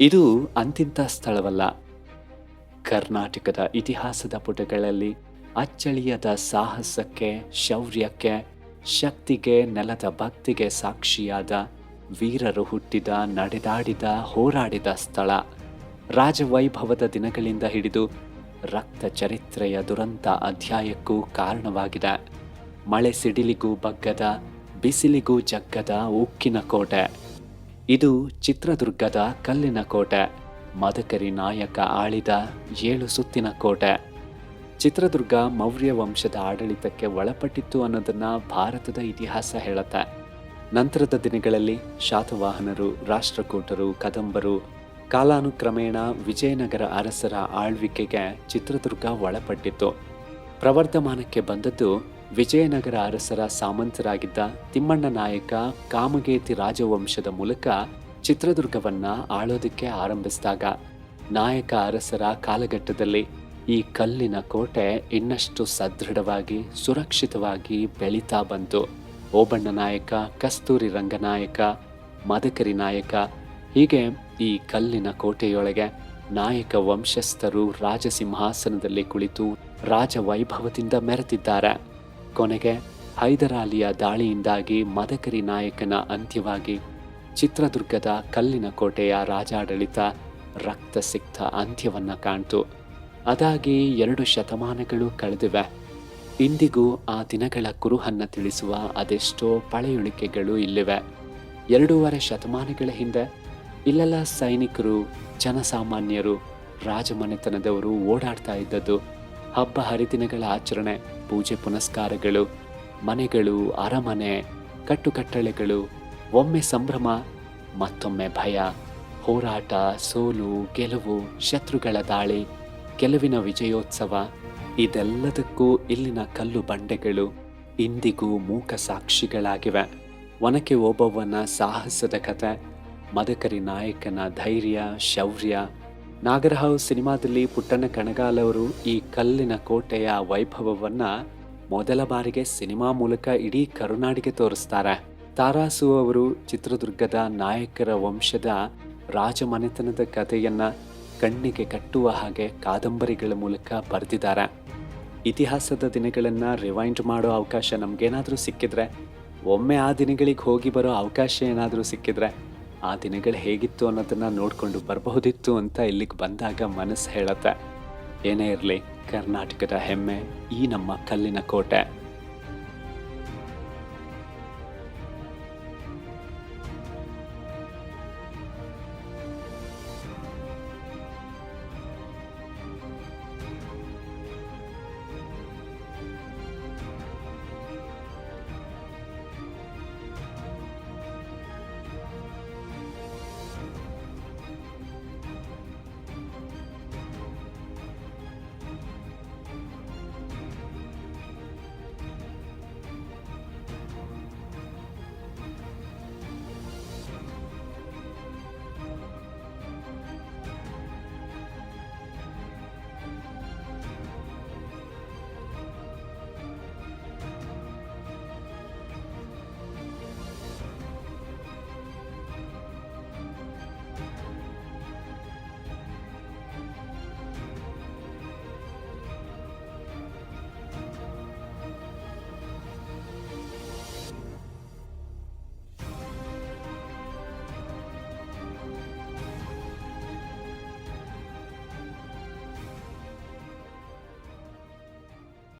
ಇದು ಅಂತಿಂತ ಸ್ಥಳವಲ್ಲ. ಕರ್ನಾಟಕದ ಇತಿಹಾಸದ ಪುಟಗಳಲ್ಲಿ ಅಚ್ಚಳಿಯದ ಸಾಹಸಕ್ಕೆ, ಶೌರ್ಯಕ್ಕೆ, ಶಕ್ತಿಗೆ, ನೆಲದ ಭಕ್ತಿಗೆ ಸಾಕ್ಷಿಯಾದ ವೀರರು ಹುಟ್ಟಿದ, ನಡೆದಾಡಿದ, ಹೋರಾಡಿದ ಸ್ಥಳ. ರಾಜವೈಭವದ ದಿನಗಳಿಂದ ಹಿಡಿದು ರಕ್ತ ಚರಿತ್ರೆಯ ದುರಂತ ಅಧ್ಯಾಯಕ್ಕೂ ಕಾರಣವಾಗಿದೆ. ಮಳೆ ಸಿಡಿಲಿಗೂ ಬಗ್ಗದ, ಬಿಸಿಲಿಗೂ ಜಗ್ಗದ, ಉಕ್ಕಿನ ಕೋಟೆ. ಇದು ಚಿತ್ರದುರ್ಗದ ಕಲ್ಲಿನ ಕೋಟೆ, ಮದಕರಿ ನಾಯಕ ಆಳಿದ ಏಳು ಸುತ್ತಿನ ಕೋಟೆ. ಚಿತ್ರದುರ್ಗ ಮೌರ್ಯ ವಂಶದ ಆಡಳಿತಕ್ಕೆ ಒಳಪಟ್ಟಿತ್ತು ಅನ್ನೋದನ್ನ ಭಾರತದ ಇತಿಹಾಸ ಹೇಳುತ್ತೆ. ನಂತರದ ದಿನಗಳಲ್ಲಿ ಶಾತವಾಹನರು, ರಾಷ್ಟ್ರಕೂಟರು, ಕದಂಬರು, ಕಾಲಾನುಕ್ರಮೇಣ ವಿಜಯನಗರ ಅರಸರ ಆಳ್ವಿಕೆಗೆ ಚಿತ್ರದುರ್ಗ ಒಳಪಟ್ಟಿತ್ತು. ಪ್ರವರ್ಧಮಾನಕ್ಕೆ ಬಂದದ್ದು ವಿಜಯನಗರ ಅರಸರ ಸಾಮಂತರಾಗಿದ್ದ ತಿಮ್ಮಣ್ಣ ನಾಯಕ ಕಾಮಗೇತಿ ರಾಜವಂಶದ ಮೂಲಕ ಚಿತ್ರದುರ್ಗವನ್ನ ಆಳೋದಕ್ಕೆ ಆರಂಭಿಸಿದಾಗ ನಾಯಕ ಅರಸರ ಕಾಲಘಟ್ಟದಲ್ಲಿ ಈ ಕಲ್ಲಿನ ಕೋಟೆ ಇನ್ನಷ್ಟು ಸದೃಢವಾಗಿ, ಸುರಕ್ಷಿತವಾಗಿ ಬೆಳೀತಾ ಬಂತು. ಓಬಣ್ಣ ನಾಯಕ, ಕಸ್ತೂರಿ ರಂಗನಾಯಕ, ಮದಕರಿ ನಾಯಕ, ಹೀಗೆ ಈ ಕಲ್ಲಿನ ಕೋಟೆಯೊಳಗೆ ನಾಯಕ ವಂಶಸ್ಥರು ರಾಜಸಿಂಹಾಸನದಲ್ಲಿ ಕುಳಿತು ರಾಜವೈಭವದಿಂದ ಮೆರೆತಿದ್ದಾರೆ ಕೊನೆಗೆ ಹೈದರಾಲಿಯ ದಾಳಿಯಿಂದಾಗಿ ಮದಕರಿ ನಾಯಕನ ಅಂತ್ಯವಾಗಿ ಚಿತ್ರದುರ್ಗದ ಕಲ್ಲಿನ ಕೋಟೆಯ ರಾಜಾಡಳಿತ ರಕ್ತಸಿಕ್ತ ಅಂತ್ಯವನ್ನು ಕಾಣ್ತು. ಅದಾಗಿ ಎರಡು ಶತಮಾನಗಳು ಕಳೆದಿವೆ. ಇಂದಿಗೂ ಆ ದಿನಗಳ ಕುರುಹನ್ನ ತಿಳಿಸುವ ಅದೆಷ್ಟೋ ಪಳೆಯುಳಿಕೆಗಳು ಇಲ್ಲಿವೆ. ಎರಡೂವರೆ ಶತಮಾನಗಳ ಹಿಂದೆ ಇಲ್ಲೆಲ್ಲ ಸೈನಿಕರು, ಜನಸಾಮಾನ್ಯರು, ರಾಜಮನೆತನದವರು ಓಡಾಡ್ತಾ ಇದ್ದದ್ದು ಹಬ್ಬ ಹರಿದಿನಗಳ ಆಚರಣೆ, ಪೂಜೆ ಪುನಸ್ಕಾರಗಳು, ಮನೆಗಳು, ಅರಮನೆ, ಕಟ್ಟುಕಟ್ಟಳೆಗಳು, ಒಮ್ಮೆ ಸಂಭ್ರಮ, ಮತ್ತೊಮ್ಮೆ ಭಯ, ಹೋರಾಟ, ಸೋಲು, ಗೆಲುವು, ಶತ್ರುಗಳ ದಾಳಿ, ಗೆಲುವಿನ ವಿಜಯೋತ್ಸವ, ಇದೆಲ್ಲದಕ್ಕೂ ಇಲ್ಲಿನ ಕಲ್ಲು ಬಂಡೆಗಳು ಇಂದಿಗೂ ಮೂಕ ಸಾಕ್ಷಿಗಳಾಗಿವೆ. ಒನಕೆ ಓಬವ್ವನ ಸಾಹಸದ ಕಥೆ ಮದಕರಿ ನಾಯಕನ ಧೈರ್ಯ, ಶೌರ್ಯ ನಾಗರಹಾವ್ ಸಿನಿಮಾದಲ್ಲಿ ಪುಟ್ಟಣ್ಣ ಕಣಗಾಲ್ ಅವರು ಈ ಕಲ್ಲಿನ ಕೋಟೆಯ ವೈಭವವನ್ನ ಮೊದಲ ಬಾರಿಗೆ ಸಿನಿಮಾ ಮೂಲಕ ಇಡೀ ಕರುನಾಡಿಗೆ ತೋರಿಸ್ತಾರೆ. ತಾರಾಸು ಅವರು ಚಿತ್ರದುರ್ಗದ ನಾಯಕರ ವಂಶದ ರಾಜಮನೆತನದ ಕಥೆಯನ್ನ ಕಣ್ಣಿಗೆ ಕಟ್ಟುವ ಹಾಗೆ ಕಾದಂಬರಿಗಳ ಮೂಲಕ ಬರೆದಿದ್ದಾರೆ. ಇತಿಹಾಸದ ದಿನಗಳನ್ನು ರಿವೈಂಡ್ ಮಾಡೋ ಅವಕಾಶ ನಮಗೇನಾದರೂ ಸಿಕ್ಕಿದ್ರೆ, ಒಮ್ಮೆ ಆ ದಿನಗಳಿಗೆ ಹೋಗಿ ಬರೋ ಅವಕಾಶ ಏನಾದರೂ ಸಿಕ್ಕಿದ್ರೆ ಆ ದಿನಗಳು ಹೇಗಿತ್ತು ಅನ್ನೋದನ್ನ ನೋಡಿಕೊಂಡು ಬರಬಹುದಿತ್ತು ಅಂತ ಇಲ್ಲಿಗೆ ಬಂದಾಗ ಮನಸ್ಸು ಹೇಳತ್ತೆ. ಏನೇ ಇರಲಿ, ಕರ್ನಾಟಕದ ಹೆಮ್ಮೆ ಈ ನಮ್ಮ ಕಲ್ಲಿನ ಕೋಟೆ.